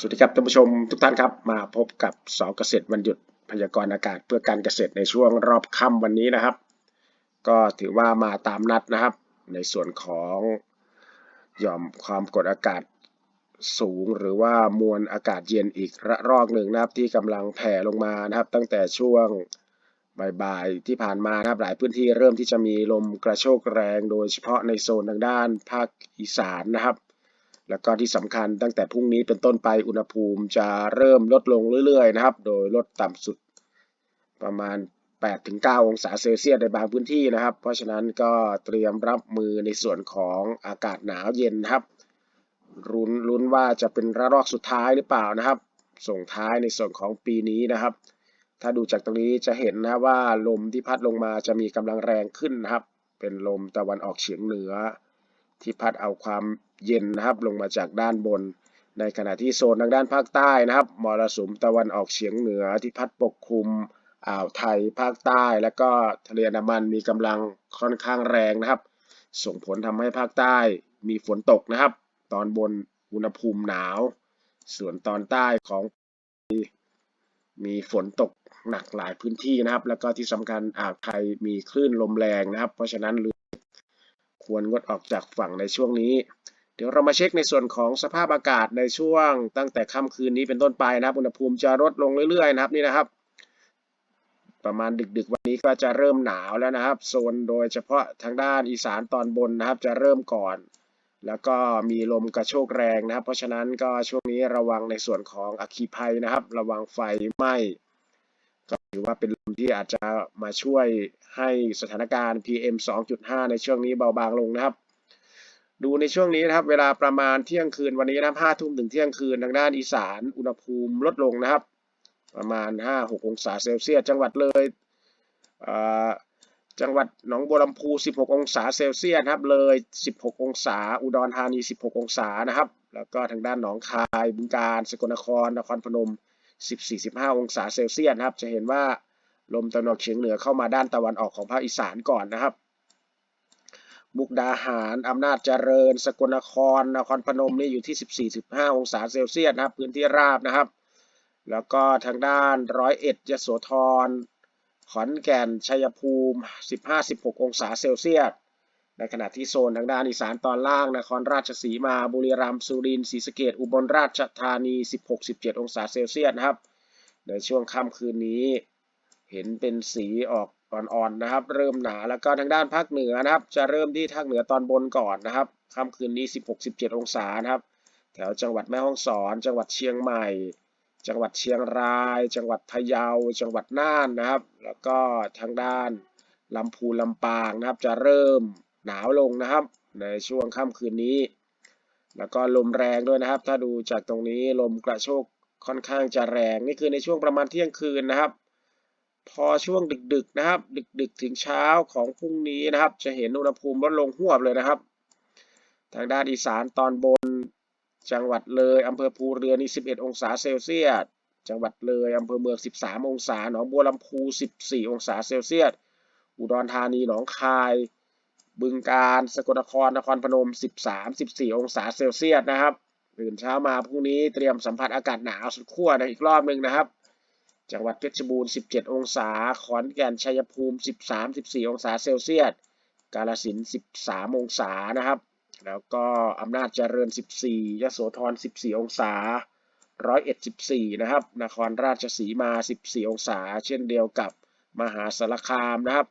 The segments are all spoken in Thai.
สวัสดีครับท่านผู้ชมทุกท่านครับ มาพบกับสอเกษตรวันหยุดพยากรณ์อากาศเพื่อการเกษตรในช่วงรอบค่ำวันนี้นะครับ ก็ถือว่ามาตามนัดนะครับ ในส่วนของหย่อมความกดอากาศสูงหรือว่ามวลอากาศเย็นอีกระลอกหนึ่งนะครับ ที่กำลังแผ่ลงมานะครับ ตั้งแต่ช่วงบ่ายๆที่ผ่านมานะครับ หลายพื้นที่เริ่มที่จะมีลมกระโชกแรง โดยเฉพาะในโซนทางด้านภาคอีสานนะครับ แล้วก็ที่สำคัญตั้งแต่พรุ่งนี้เป็นต้นไปอุณหภูมิจะเริ่มลดลงเรื่อยๆนะครับ โดยลดต่ำสุดประมาณ 8-9 องศาเซลเซียสในบางพื้นที่นะครับ เพราะฉะนั้นก็เตรียมรับมือในส่วนของอากาศหนาวเย็นนะครับรุนลุ้นว่าจะเป็นระลอกสุดท้ายหรือเปล่านะครับ ส่งท้ายในส่วนของปีนี้นะครับ ถ้าดูจากตรงนี้จะเห็นนะว่าลมที่พัดลงมาจะมีกำลังแรงขึ้นนะครับ เป็นลมตะวันออกเฉียงเหนือ ที่พัดเอาความเย็นนะครับลงมาจากด้านบน ในขณะที่โซนทางด้านภาคใต้นะครับมรสุมตะวันออกเฉียงเหนือที่พัดปกคลุมอ่าวไทยภาคใต้ และก็ทะเลอันดามันมีกำลังค่อนข้างแรงนะครับ ส่งผลทำให้ภาคใต้มีฝนตกนะครับ ตอนบนอุณหภูมิหนาว ส่วนตอนใต้ของมีฝนตกหนักหลายพื้นที่นะครับ แล้วก็ที่สำคัญอ่าวไทยมีคลื่นลมแรงนะครับ เพราะฉะนั้นเรื ควรงดออกจากฝั่งในช่วงนี้ เดี๋ยวเรามาเช็คในส่วนของสภาพอากาศในช่วง ตั้งแต่ค่ำคืนนี้เป็นต้นไปนะครับ อุณหภูมิจะลดลงเรื่อยๆนะครับนี่นะครับ ประมาณดึกๆวันนี้ก็จะเริ่มหนาวแล้วนะครับ โซนโดยเฉพาะทางด้านอีสานตอนบนนะครับ จะเริ่มก่อน แล้วก็มีลมกระโชกแรงนะครับ เพราะฉะนั้นก็ช่วงนี้ระวังในส่วนของอคีภัยนะครับ ระวังไฟไหม้ก็ถือว่าเป็นลมที่อาจจะมาช่วย ให้สถานการณ์ PM 2.5 ในช่วงนี้เบาบางลงนะครับ ดูในช่วงนี้นะครับ เวลาประมาณเที่ยงคืนวันนี้นะครับ5ทุ่มถึงเที่ยงคืนทางด้านอีสานอุณหภูมิลดลงนะครับ ประมาณ 5-6 องศาเซลเซียสจังหวัดเลยจังหวัดหนองบัวลำพู 16 องศาเซลเซียสครับ เลย 16 องศา อุดรธานี 16 องศานะครับ แล้วก็ทางด้านหนองคาย บึงกาฬ สกลนคร นครพนม 14-15 องศาเซลเซียสครับ จะเห็นว่า ลมตะวันออกเฉียงเหนือเข้ามาด้านตะวันออกของภาคอีสานก่อนนะครับมุกดาหารอำนาจเจริญ สกลนคร นครพนมนี่อยู่ที่ 14-15 องศาเซลเซียสนะครับ พื้นที่ราบนะครับ แล้วก็ทางด้านร้อยเอ็ดยโสธร ขอนแก่น ชัยภูมิ 15-16 องศาเซลเซียส ในขณะที่โซนทางด้านอีสานตอนล่าง นครราชสีมา บุรีรัมย์ สุรินทร์ ศรีสะเกษอุบลราชธานี 16-17 องศาเซลเซียสนะครับ ในช่วงค่ำคืนนี้ เห็นเป็นสีออกอ่อนๆนะครับ เริ่มหนาแล้วก็ทางด้านภาคเหนือนะครับ จะเริ่มที่ภาคเหนือตอนบนก่อนนะครับค่ำคืนนี้ 16-17 องศานะครับ แถวจังหวัดแม่ฮ่องสอน จังหวัดเชียงใหม่ จังหวัดเชียงราย จังหวัดพะเยา จังหวัดน่านนะครับ แล้วก็ทางด้านลำพูนลำปางนะครับ จะเริ่มหนาวลงนะครับ ในช่วงค่ำคืนนี้ แล้วก็ลมแรงด้วยนะครับ ถ้าดูจากตรงนี้ลมกระโชกค่อนข้างจะแรง นี่คือในช่วงประมาณเที่ยงคืนนะครับ พอช่วงดึกๆนะครับ ดึกๆถึงเช้าของพรุ่งนี้นะครับ จะเห็นอุณหภูมิลดลงหวบเลยนะครับ ทางด้านอีสานตอนบนจังหวัดเลยอำเภอภูเรือนี่ 11 องศาเซลเซียส จังหวัดเลยอำเภอเมือง 13 องศา หนองบัวลำพู 14 องศาเซลเซียส อุดรธานี หนองคาย บึงกาฬสกลนคร นครพนม 13-14 องศาเซลเซียสนะครับ ตื่นเช้ามาพรุ่งนี้เตรียมสัมผัสอากาศหนาวสุดขั้วในอีกรอบหนึ่งนะครับ จังหวัดเพชรบูรณ์ 17 องศา ขอนแก่น ชัยภูมิ 13-14 องศาเซลเซียส กาฬสิน 13 องศานะครับ แล้วก็อำนาจเจริญ 14ยโสธร 14 องศา ร้อยเอ็ด 14 นะครับ นครราชสีมา 14 องศา เช่นเดียวกับมหาสารคามนะครับ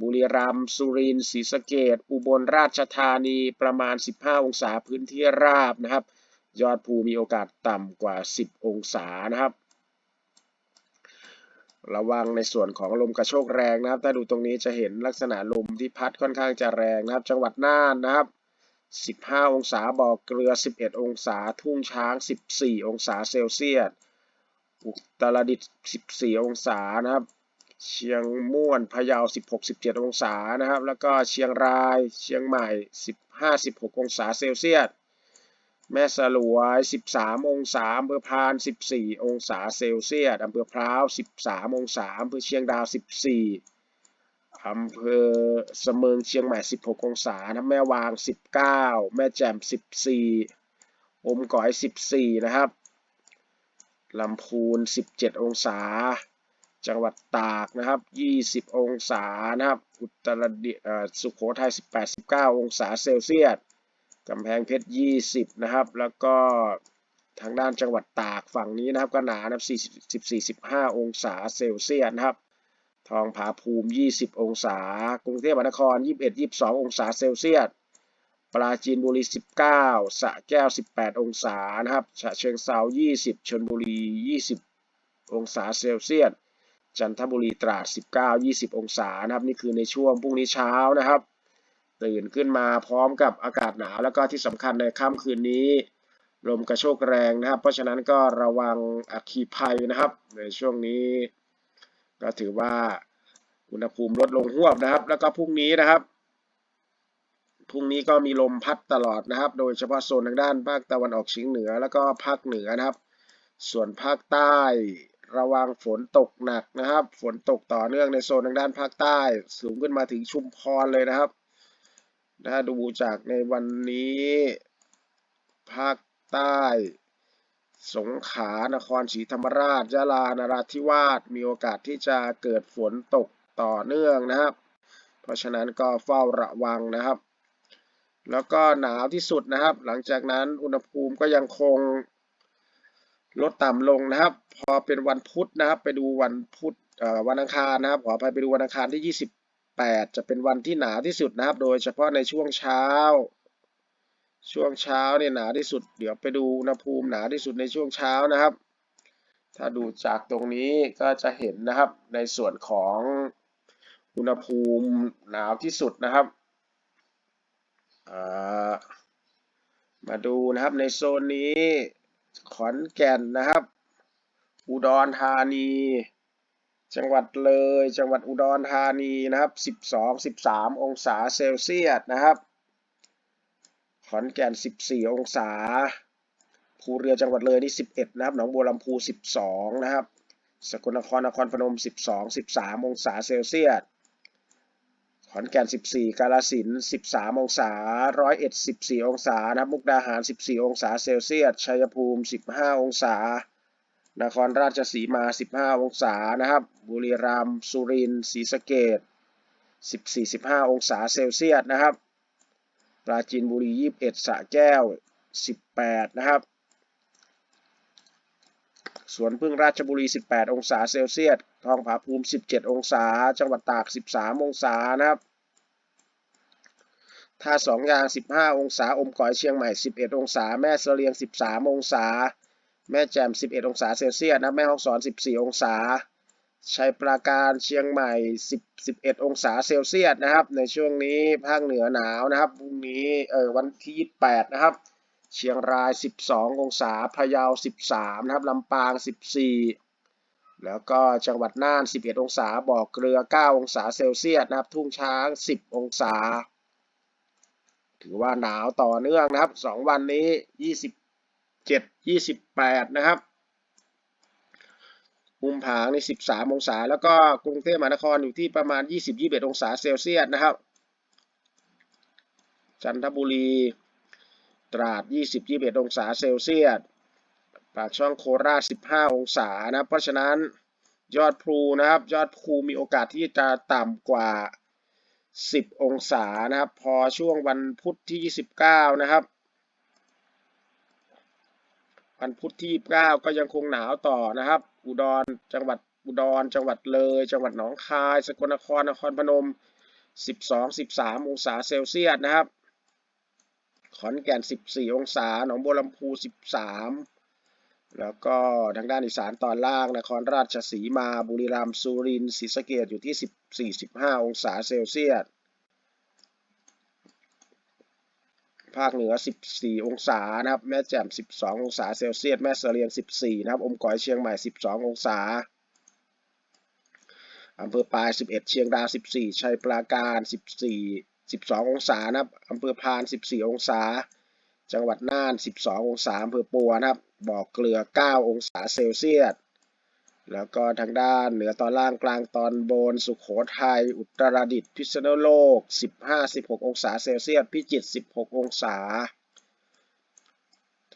บุรีรัมย์ สุรินทร์ ศรีสะเกษอุบลราชธานี ประมาณ 15 องศาพื้นที่ราบนะครับ ยอดภูมีโอกาสต่ำกว่า 10 องศานะครับ ระวังในส่วนของลมกระโชกแรงนะครับ ถ้าดูตรงนี้จะเห็นลักษณะลมที่พัดค่อนข้างจะแรงนะครับ จังหวัดน่านนะครับ 15 องศาบ่อเกลือ 11 องศา ทุ่งช้าง 14 องศาเซลเซียส อุตรดิตถ์ 14 องศานะครับ เชียงม่วนพะเยา 16-17 องศานะครับ แล้วก็เชียงราย เชียงใหม่ 15-16 องศาเซลเซียส แม่สลวย 13 องศาอำเภอพาน 14 องศาเซลเซียสอำเภอพร้าว 13 องศาอำเภอเชียงดาว 14อำเภอเสมิงเชียงใหม่ 16 องศานะแม่วาง 19 แม่แจ่ม 14 อมก๋อย 14 นะครับลำพูน 17 องศา จังหวัดตากนะครับ 20 องศานะครับ อุตรดิตถ์สุโขทัย 18 19 องศาเซลเซียส กำแพงเพชร 20 นะครับ แล้วก็ทางด้านจังหวัดตากฝั่งนี้นะครับก็หนานะครับ 40 14 15 องศาเซลเซียสนะครับ ทองผาภูมิ 20 องศา กรุงเทพมหานคร 21 22 องศาเซลเซียส ปราจีนบุรี 19 สระแก้ว 18 องศานะครับ ฉะเชิงเทรา20ชลบุรี 20 องศาเซลเซียส จันทบุรีตราด 19 20 องศานะครับ นี่คือในช่วงพรุ่งนี้เช้านะครับ ตื่นขึ้นมาพร้อมกับอากาศหนาวแล้วก็ที่สำคัญในค่ำคืนนี้ ลมกระโชกแรงนะครับ เพราะฉะนั้นก็ระวังอัคคีภัยนะครับ ในช่วงนี้ ก็ถือว่าอุณหภูมิลดลงหวบนะครับ แล้วก็พรุ่งนี้นะครับพรุ่งนี้ก็มีลมพัดตลอดนะครับ โดยเฉพาะโซนทางด้านภาคตะวันออกเฉียงเหนือ แล้วก็ภาคเหนือนะครับ ส่วนภาคใต้ระวังฝนตกหนักนะครับ ฝนตกต่อเนื่องในโซนทางด้านภาคใต้ สูงขึ้นมาถึงชุมพรเลยนะครับ ถ้าดูจากในวันนี้ ภาคใต้ สงขลานครศรีธรรมราชยะลานราธิวาสมีโอกาสที่จะเกิดฝนตกต่อเนื่องนะครับ เพราะฉะนั้นก็เฝ้าระวังนะครับ แล้วก็หนาวที่สุดนะครับ หลังจากนั้นอุณหภูมิก็ยังคงลดต่ำลงนะครับ พอเป็นวันพุธนะครับ ไปดูวันพุธวันอังคารนะครับ ขอไปไปดูวันอังคารที่ 8 จะเป็นวันที่หนาที่สุดนะครับ โดยเฉพาะในช่วงเช้า ช่วงเช้าเนี่ยหนาที่สุด เดี๋ยวไปดูอุณหภูมิหนาที่สุดในช่วงเช้านะครับ ถ้าดูจากตรงนี้ก็จะเห็นนะครับในส่วนของอุณหภูมิหนาวที่สุดนะครับามาดูนะครับในโซนนี้ขอนแก่นนะครับ อุดรธานี จังหวัดเลย จังหวัดอุดรธานีนะครับ 12 13 องศาเซลเซียสนะครับ ขอนแก่น 14 องศา ภูเรือจังหวัดเลยนี่ 11 นะครับ หนองบัวลำพู 12 นะครับ สกลนครนครพนม 12 13 องศาเซลเซียส ขอนแก่น 14 กาฬสินธุ์13 องศา ร้อยเอ็ด 14 องศานะครับ มุกดาหาร 14 องศาเซลเซียส ชัยภูมิ 15 องศา นครราชสีมา 15 องศานะครับ บุรีรัมย์สุรินทร์ศรีสะเกษ14 15 องศาเซลเซียสนะครับ ปราจีนบุรี 21สระแก้ว 18 นะครับ สวนพึ่งราชบุรี 18 องศาเซลเซียส ทองผาภูมิ 17 องศา จังหวัดตาก 13 องศานะครับท่าสองยาง 15 องศา อมก๋อยเชียงใหม่ 11 องศา แม่เสลียง 13 องศา แม่แจ่ม 11 องศาเซลเซียสนะแม่ฮ่องสอน 14 องศาชัยปราการเชียงใหม่ 10 11 องศาเซลเซียสนะครับ ในช่วงนี้ภาคเหนือหนาวนะครับพรุ่งนี้เออวันที่ 28 นะครับ เชียงราย 12 องศาพะเยา 13 นะครับลำปาง 14 แล้วก็จังหวัดน่าน 11 องศาบ่อเกลือ 9 องศาเซลเซียสนะครับ ทุ่งช้าง 10 องศา ถือว่าหนาวต่อเนื่องนะครับ 2 วันนี้ 728 นะครับ มุมผางใน 13 องศา แล้วก็กรุงเทพมหานครอยู่ที่ประมาณ 20-21 องศาเซลเซียสนะครับ จันทบุรี ตราด 20-21 องศาเซลเซียส ปากช่องโคราช 15 องศานะ เพราะฉะนั้นยอดภูนะครับ ยอดภูมีโอกาสที่จะต่ำกว่า 10 องศานะครับ พอช่วงวันพุธที่ 29 นะครับ วันพุธที่9ก็ยังคงหนาวต่อนะครับ อุดรจังหวัดอุดรจังหวัดเลย จังหวัดหนองคาย สกลนครนครพนม 12 13 องศาเซลเซียสนะครับ ขอนแก่น 14 องศา หนองบัวลำพู 13 แล้วก็ทางด้านอีสานตอนล่างนครราชสีมา บุรีรัมย์สุรินทร์ศรีสะเกษอยู่ที่ 14 15 องศาเซลเซียส ภาคเหนือ 14 องศานะครับ แม่แจ่ม 12 องศาเซลเซียส แม่เสลียง 14 นะครับ อมก๋อยเชียงใหม่ 12 องศาอำเภอปลาย 11 เชียงดาว 14 ชัยปราการ 14 12 องศานะครับอำเภอพาน 14 องศา จังหวัดน่าน 12 องศาอำเภอปัวนะครับ บ่อเกลือ 9 องศาเซลเซียส แล้วก็ทางด้านเหนือตอนล่างกลางตอนบน สุขโขทัย อุตรดิตถ์พิษณุโลก 15 16 องศาเซลเซียส พิจิตร 16 องศา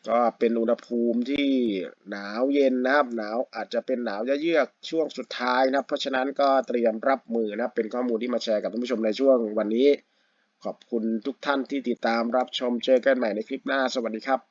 ก็เป็นอุณหภูมิที่หนาวเย็นนะครับ หนาวอาจจะเป็นหนาวเยือกช่วงสุดท้ายนะเพราะฉะนั้นก็เตรียมรับมือนะเป็นข้อมูลที่มาแชร์กับท่านผู้ชมในช่วงวันนี้ ขอบคุณทุกท่านที่ติดตามรับชมเจอกันใหม่ในคลิปหน้า สวัสดีครับ